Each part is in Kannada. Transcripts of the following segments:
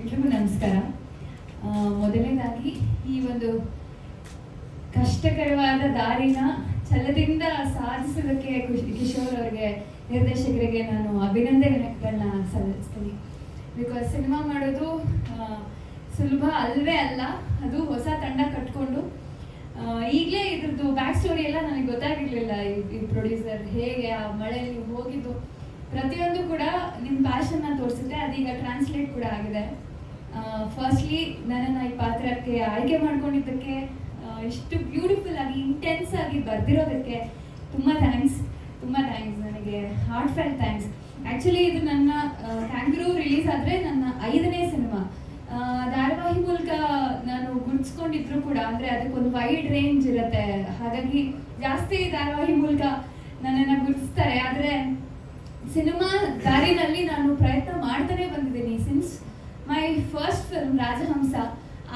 ಎಲ್ರಿಗೂ ನಮಸ್ಕಾರ. ಮೊದಲನೇದಾಗಿ ಈ ಒಂದು ಕಷ್ಟಕರವಾದ ದಾರಿನ ಛಲದಿಂದ ಸಾಧಿಸೋದಕ್ಕೆ ಕಿಶೋರ್ ಅವರಿಗೆ, ನಿರ್ದೇಶಕರಿಗೆ ನಾನು ಅಭಿನಂದನೆಗಳನ್ನ ಸಲ್ಲಿಸ್ತೀನಿ. ಬಿಕಾಸ್ ಸಿನಿಮಾ ಮಾಡೋದು ಸುಲಭ ಅಲ್ವೇ ಅಲ್ಲ, ಅದು ಹೊಸ ತಂಡ ಕಟ್ಕೊಂಡು ಈಗಲೇ ಇದ್ರದ್ದು ಬ್ಯಾಕ್ ಸ್ಟೋರಿ ಎಲ್ಲ ನನಗೆ ಗೊತ್ತಾಗಿರ್ಲಿಲ್ಲ ಈ- ಪ್ರೊಡ್ಯೂಸರ್ ಹೇಗೆ ಆ ಮಳೆಯಲ್ಲಿ ಹೋಗಿದ್ದು. ಪ್ರತಿಯೊಂದು ಕೂಡ ನಿಮ್ಮ ಪ್ಯಾಷನ್ನ ತೋರಿಸುತ್ತೆ ಕೂಡ ಆಗಿದೆ. ಫಸ್ಟ್ಲಿ ನನ್ನನ್ನು ಈ ಪಾತ್ರಕ್ಕೆ ಆಯ್ಕೆ ಮಾಡ್ಕೊಂಡಿದ್ದಕ್ಕೆ ಎಷ್ಟು ಬ್ಯೂಟಿಫುಲ್ ಆಗಿ ಇಂಟೆನ್ಸ್ ಆಗಿ ಬರ್ದಿರೋದಕ್ಕೆ ತುಂಬ ಥ್ಯಾಂಕ್ಸ್ ತುಂಬ ಥ್ಯಾಂಕ್ಸ್ ನನಗೆ ಹಾರ್ಟ್ ಫೆಲ್ ಥ್ಯಾಂಕ್ಸ್ ಆ್ಯಕ್ಚುಲಿ ಇದು ನನ್ನ ಕ್ಯಾಂಗ್ರೂ ರಿಲೀಸ್ ಆದರೆ ನನ್ನ ಐದನೇ ಸಿನಿಮಾ ಧಾರಾವಾಹಿ ಮೂಲಕ ನಾನು ಗುಡ್ಸ್ಕೊಂಡಿದ್ರು ಕೂಡ, ಅಂದರೆ ಅದಕ್ಕೊಂದು ವೈಡ್ ರೇಂಜ್ ಇರುತ್ತೆ. ಹಾಗಾಗಿ ಜಾಸ್ತಿ ಧಾರಾವಾಹಿ ಮೂಲಕ ನನ್ನನ್ನು ಗುರ್ತಿಸ್ತಾರೆ. ಆದರೆ ಸಿನಿಮಾ ದಾರಿನಲ್ಲಿ ನಾನು ಪ್ರಯತ್ನ ಮಾಡ್ತಾನೆ ಬಂದಿದ್ದೀನಿ since my first film Rajahamsa,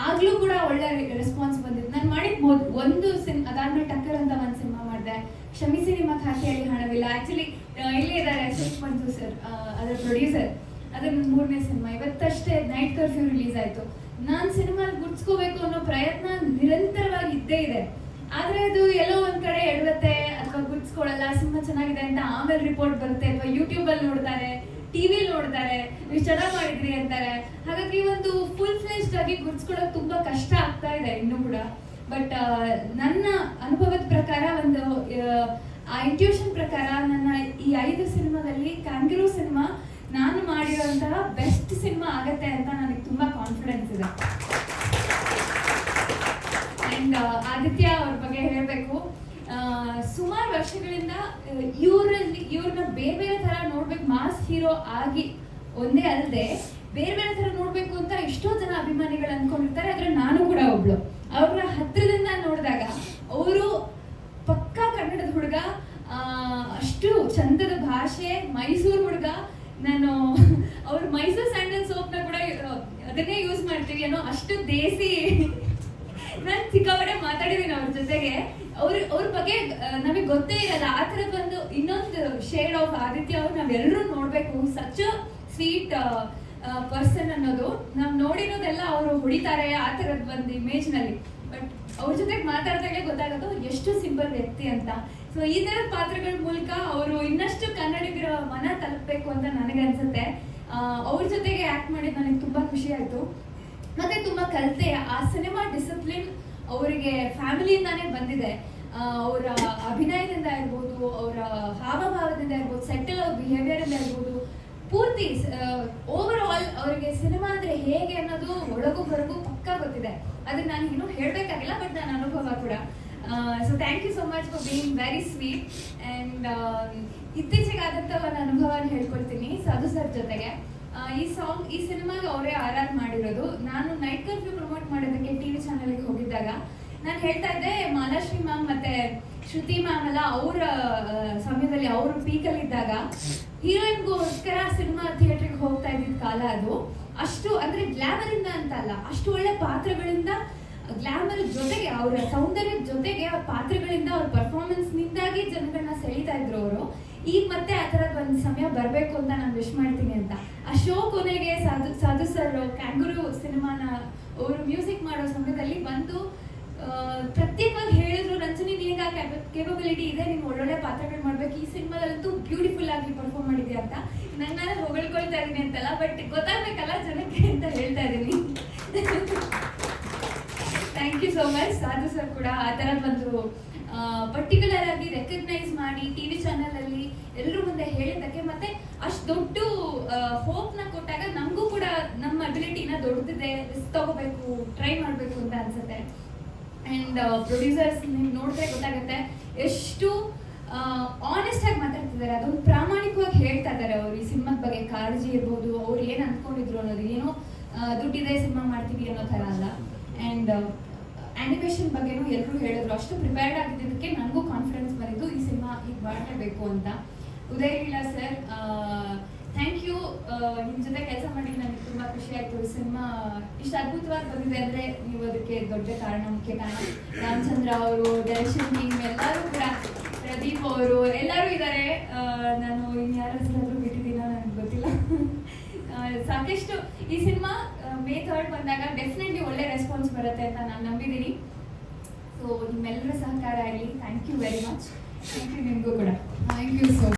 ಆಗ್ಲೂ ಕೂಡ ಒಳ್ಳೆ ರೆಸ್ಪಾನ್ಸ್ ಬಂದಿತ್ತು. ನಾನು ಮಾಡಿದ ಒಂದು ಸಿನ್, ಅದಾದ್ಮೇಲೆ ಟಕ್ಕರ್ ಅಂತ ಒಂದು ಸಿನಿಮಾ ಮಾಡಿದೆ. ಕ್ಷಮಿಸಿ ನಿಮ್ಮ ಖಾತೆಯಲ್ಲಿ ಹಣವಿಲ್ಲ. ಆಕ್ಚುಲಿ ಇಲ್ಲೇ ಇದ್ದಾರೆ ಮಂಜು ಸರ್ ಅದರ ಪ್ರೊಡ್ಯೂಸರ್ ಅದ್ರ ಮೂರನೇ ಸಿನಿಮಾ. ಇವತ್ತಷ್ಟೇ ನೈಟ್ ಕರ್ಫ್ಯೂ ರಿಲೀಸ್ ಆಯ್ತು. ನಾನು ಸಿನಿಮಾ ಗುಡ್ಸ್ಕೋಬೇಕು ಅನ್ನೋ ಪ್ರಯತ್ನ ನಿರಂತರವಾಗಿ ಇದ್ದೇ ಇದೆ. ಆದ್ರೆ ಅದು ಎಲ್ಲೋ ಒಂದ್ ಕಡೆ ಎಡವತ್ತೆ, ಅಥವಾ ಗುಡ್ಸ್ಕೊಳ್ಳಲ್ಲ ಸಿನಿಮಾ ಚೆನ್ನಾಗಿದೆ ಅಂತ ಆಮೇಲೆ ರಿಪೋರ್ಟ್ ಬರುತ್ತೆ, ಅಥವಾ ಯೂಟ್ಯೂಬ್ ಅಲ್ಲಿ ನೋಡ್ತಾರೆ. ಟಿವಿ ನೋಡ್ತಾರೆ ನೀವು ಚೆನ್ನಾಗಿ ಮಾಡಿದ್ರಿ ಅಂತಾರೆ. ಹಾಗಾಗಿ ಒಂದು ಫುಲ್ ಫ್ಲೆಶ್ಡ್ ಆಗಿ ಗುರ್ಸ್ಕೊಳಕ್ ತುಂಬಾ ಕಷ್ಟ ಆಗ್ತಾ ಇದೆ ಇನ್ನು ಕೂಡ. ಬಟ್ ನನ್ನ ಅನುಭವದ ಪ್ರಕಾರ ಒಂದು ಆ, ಇಂಟ್ಯೂಷನ್ ಪ್ರಕಾರ ನನ್ನ ಈ ಐದು ಸಿನಿಮಾದಲ್ಲಿ ಕ್ಯಾಂಗ್ರೂ ಸಿನಿಮಾ ನಾನು ಮಾಡಿರುವಂತಹ ಬೆಸ್ಟ್ ಸಿನಿಮಾ ಆಗತ್ತೆ ಅಂತ ನನಗೆ ತುಂಬಾ ಕಾನ್ಫಿಡೆನ್ಸ್ ಇದೆ. ಅಂಡ್ ಆದಿತ್ಯ ಅವ್ರ ಬಗ್ಗೆ ಹೇಳಬೇಕು. ಸುಮಾರು ವರ್ಷಗಳಿಂದ ಇವರಲ್ಲಿ ಇವ್ರನ್ನ ಬೇರೆ ಬೇರೆ ತರ ಮಾಸ್ ಹೀರೋ ಆಗಿ ಒಂದೇ ಅಲ್ಲದೆ ಬೇರೆ ಬೇರೆ ಥರ ನೋಡಬೇಕು ಅಂತ ಎಷ್ಟೋ ಜನ ಅಭಿಮಾನಿಗಳು ಅನ್ಕೊಂಡಿರ್ತಾರೆ, ಆದರೆ ನಾನು ಕೂಡ ಒಬ್ಳು. ಅವ್ರನ್ನ ಹತ್ತಿರದಿಂದ ನೋಡಿದಾಗ ಅವರು ಪಕ್ಕಾ ಕನ್ನಡದ ಹುಡುಗ ಅಷ್ಟು ಚಂದದ ಭಾಷೆ, ಮೈಸೂರು ಹುಡುಗ, ನಾನು ಅವ್ರು ಮೈಸೂರು ಸ್ಯಾಂಡಲ್ ಸೋಪ್ನ ಕೂಡ, ಅದನ್ನೇ ಯೂಸ್ ಮಾಡ್ತೀವಿ ಅನ್ನೋ ಅಷ್ಟು ದೇಸಿ ನಾನು ಸಿಕ್ಕಾಪಟ್ಟೆ ಮಾತಾಡಿದ್ದೀನಿ ಅವ್ರ ಜೊತೆಗೆ. ಅವ್ರ ಅವ್ರ ಬಗ್ಗೆ ನಮಗೆ ಗೊತ್ತೇ ಇರಲ್ಲ. ಆ ಥರ ಬಂದು ಇನ್ನೊಂದು ಶೇಡ್ ಆಫ್ ಆದಿತ್ಯ ಅವ್ರು ನಾವೆಲ್ಲರೂ ನೋಡಬೇಕು. ಸಚ್ ಸ್ವೀಟ್ ಪರ್ಸನ್ ಅನ್ನೋದು. ನಾವು ನೋಡಿರೋದೆಲ್ಲ ಅವರು ಹೊಡಿತಾರೆ ಆ ಥರದ್ದು ಒಂದು ಇಮೇಜ್ನಲ್ಲಿ ಬಟ್ ಅವ್ರ ಜೊತೆಗೆ ಮಾತಾಡಿದಾಗ ಗೊತ್ತಾಗೋದು ಎಷ್ಟು ಸಿಂಪಲ್ ವ್ಯಕ್ತಿ ಅಂತ. ಸೊ ಈ ಥರದ ಪಾತ್ರಗಳ ಮೂಲಕ ಅವರು ಇನ್ನಷ್ಟು ಕನ್ನಡಿಗರ ಮನ ತಲುಪಬೇಕು ಅಂತ ನನಗನ್ಸುತ್ತೆ. ಅವ್ರ ಜೊತೆಗೆ ಆ್ಯಕ್ಟ್ ಮಾಡಿದ್ದು ನನಗೆ ತುಂಬ ಖುಷಿ ಆಯ್ತು. ಮತ್ತೆ ತುಂಬಾ ಕಲಿತೆ. ಆ ಸಿನಿಮಾ ಡಿಸಿಪ್ಲಿನ್ ಅವರಿಗೆ ಫ್ಯಾಮಿಲಿಯಿಂದಾನೇ ಬಂದಿದೆ. ಅವರ ಅಭಿನಯದಿಂದ ಇರ್ಬೋದು, ಅವರ ಹಾವಭಾವದಿಂದ ಇರ್ಬೋದು ಸೆಟಲ್ ಬಿಹೇವಿಯರ್ ಇಂದ ಇರ್ಬೋದು, ಪೂರ್ತಿ ಓವರ್ ಆಲ್ ಅವರಿಗೆ ಸಿನಿಮಾ ಅಂದ್ರೆ ಹೇಗೆ ಅನ್ನೋದು ಒಳಗು ಹೊರಗು ಪಕ್ಕ ಗೊತ್ತಿದೆ. ಅದನ್ನ ನಾನು ಇನ್ನೂ ಹೇಳ್ಬೇಕಾಗಿಲ್ಲ ಬಟ್ ನನ್ನ ಅನುಭವ ಕೂಡ. So thank you so much for being very sweet and ಇತ್ತೀಚೆಗೆ ಆದಂತ ಒಂದು ಅನುಭವನ ಹೇಳ್ಕೊಳ್ತೀನಿ ಸಾಧು ಸರ್ ಜೊತೆಗೆ. ಈ ಸಾಂಗ್ ಈ ಸಿನಿಮಾಗೆ ಅವರೇ ಆರ್ ಆರ್ ಮಾಡಿರೋದು. ನಾನು ನೈಟ್ ಕರ್ಫ್ಯೂ ಪ್ರಮೋಟ್ ಮಾಡೋದಕ್ಕೆ ಟಿವಿ ಚಾನೆಲ್ಗೆ ಹೋಗಿದ್ದಾಗ ನಾನು ಹೇಳ್ತಾ ಇದ್ದೆ, ಮಾಲಾಶ್ರೀ ಮ್ಯಾಮ್ ಮತ್ತೆ ಶ್ರುತಿ ಮ್ಯಾಮ್ ಎಲ್ಲ ಅವರ ಸಮಯದಲ್ಲಿ ಅವ್ರ ಪೀಕಲ್ಲಿ ಇದ್ದಾಗ ಹೀರೋಯಿನ್ಗೋಸ್ಕರ ಸಿನಿಮಾ ಥಿಯೇಟರ್ಗೆ ಹೋಗ್ತಾ ಇದ್ದಿದ್ದ ಕಾಲ ಅದು. ಅಷ್ಟು, ಅಂದ್ರೆ ಗ್ಲಾಮರ್ ಇಂದ ಅಂತ ಅಲ್ಲ, ಅಷ್ಟು ಒಳ್ಳೆ ಪಾತ್ರಗಳಿಂದ ಗ್ಲಾಮರ್ ಜೊತೆಗೆ ಅವರ ಸೌಂದರ್ಯದ ಜೊತೆಗೆ ಅವ್ರ ಪಾತ್ರಗಳಿಂದ ಅವ್ರ ಪರ್ಫಾರ್ಮೆನ್ಸ್ ನಿಂದಾಗಿ ಜನಗಳನ್ನ ಸೆಳೀತಾ ಇದ್ರು ಅವರು. ಈಗ ಮತ್ತೆ ಆ ಥರದ ಒಂದು ಸಮಯ ಬರಬೇಕು ಅಂತ ನಾನು ವಿಶ್ ಮಾಡ್ತೀನಿ ಆ ಶೋ ಕೊನೆಗೆ ಸಾಧು ಸಾಧು ಸರ್ ಕ್ಯಾಂಗುರು ಸಿನಿಮಾನ ಅವರು ಮ್ಯೂಸಿಕ್ ಮಾಡೋ ಸಮಯದಲ್ಲಿ ಬಂದು ಪ್ರತ್ಯೇಕವಾಗಿ ಹೇಳಿದ್ರು, ರಂಜನಿ ನಿನಗೆ ಕೇಪಬಿಲಿಟಿ ಇದೆ, ನೀನು ಒಳ್ಳೊಳ್ಳೆ ಪಾತ್ರಗಳು ಮಾಡ್ಬೇಕು. ಈ ಸಿನಿಮಾದಲ್ಲಂತೂ ಬ್ಯೂಟಿಫುಲ್ ಆಗಿ ಪರ್ಫಾರ್ಮ್ ಮಾಡಿದ್ಯಾ ಅಂತ. ನನ್ನ ನಾನು ಹೊಗಳ್ಕೊಳ್ತಾ ಇದ್ದೀನಿ ಅಂತಲ್ಲ ಬಟ್ ಗೊತ್ತಾಗ್ಬೇಕಲ್ಲ ಜನಕ್ಕೆ ಅಂತ ಹೇಳ್ತಾ ಇದ್ದೀನಿ thank you so much Sadhu sir ಕೂಡ ಆ ಥರ ಒಂದು ಪರ್ಟಿಕ್ಯುಲರ್ ಆಗಿ ರೆಕಗ್ನೈಸ್ ಮಾಡಿ ಟಿವಿ ಚಾನೆಲ್ ಅಲ್ಲಿ ಎಲ್ಲರೂ ಮುಂದೆ ಹೇಳಿದ್ದಕ್ಕೆ ಮತ್ತೆ ಅಷ್ಟು ದೊಡ್ಡ ಹೋಪ್ನ ಕೊಟ್ಟಾಗ ನಮಗೂ ಕೂಡ ನಮ್ಮ ಅಬಿಲಿಟಿನ ದೊಡ್ಡದಿದೆ ರಿಸ್ಕ್ ತಗೋಬೇಕು ಟ್ರೈ ಮಾಡಬೇಕು ಅಂತ ಅನ್ಸುತ್ತೆ. ಅಂಡ್ ಪ್ರೊಡ್ಯೂಸರ್ಸ್ ನಿಮ್ಗೆ ನೋಡಿದ್ರೆ ಗೊತ್ತಾಗುತ್ತೆ ಎಷ್ಟು ಆನೆಸ್ಟ್ ಆಗಿ ಮಾತಾಡ್ತಿದ್ದಾರೆ ಅದೊಂದು ಪ್ರಾಮಾಣಿಕವಾಗಿ ಹೇಳ್ತಾ ಇದ್ದಾರೆ ಅವ್ರು ಈ ಸಿನಿಮಾದ ಬಗ್ಗೆ, ಕಾಳಜಿ ಇರ್ಬೋದು, ಅವ್ರು ಏನು ಅಂದ್ಕೊಂಡಿದ್ರು ಅನ್ನೋದು, ಏನು ದುಡ್ಡಿದೆ ಸಿನಿಮಾ ಮಾಡ್ತೀವಿ ಅನ್ನೋ ಥರ ಅಲ್ಲ. ಆ್ಯಂಡ್ ಆ್ಯನಿಮೇಷನ್ ಬಗ್ಗೆನೂ ಎಲ್ಲರೂ ಹೇಳಿದ್ರು, ಅಷ್ಟು ಪ್ರಿಪೇರ್ಡ್ ಆಗಿದ್ದಕ್ಕೆ ನನಗೂ ಕಾನ್ಫಿಡೆನ್ಸ್ ಬಂದಿದ್ದು ಈ ಸಿನಿಮಾ ಈಗ ಮಾಡಲೇಬೇಕು ಅಂತ. ಉದಯ್ ಇಲ್ಲ ಸರ್ ನಿಮ್ಮ ಜೊತೆ ಕೆಲಸ ಮಾಡಿ ನನಗೆ ತುಂಬಾ ಖುಷಿ ಆಯ್ತು. ಸಿನಿಮಾ ಇಷ್ಟು ಅದ್ಭುತವಾಗಿ ಬಂದಿದೆ ಅಂದ್ರೆ ನೀವು ಅದಕ್ಕೆ ದೊಡ್ಡ ಕಾರಣ, ಮುಖ್ಯ ಕಾರಣ. ರಾಮಚಂದ್ರ ಅವರು ಡೈರೆಕ್ಷನ್ ಟೀಮ್ ಎಲ್ಲರೂ ಕೂಡ, ಪ್ರದೀಪ್ ಅವರು ಎಲ್ಲರೂ ಇದ್ದಾರೆ ನಾನು ಇನ್ಯಾರ ಹೆಸರಾದ್ರೂ ಬಿಟ್ಟಿದ್ದೀನೋ ನನಗೆ ಗೊತ್ತಿಲ್ಲ. ಸಾಕಷ್ಟು ಈ ಸಿನಿಮಾ ಮೇ ಥರ್ಡ್ ಬಂದಾಗ ಡೆಫಿನೆಟ್ಲಿ ಒಳ್ಳೆ ರೆಸ್ಪಾನ್ಸ್ ಬರುತ್ತೆ ಅಂತ ನಾನು ನಂಬಿದ್ದೀನಿ ಸೊ ನಿಮ್ಮೆಲ್ಲರ ಸಹಕಾರ ಆಗಲಿ. Thank you very much thank you ನಿಮಗೂ ಕೂಡ. Thank you so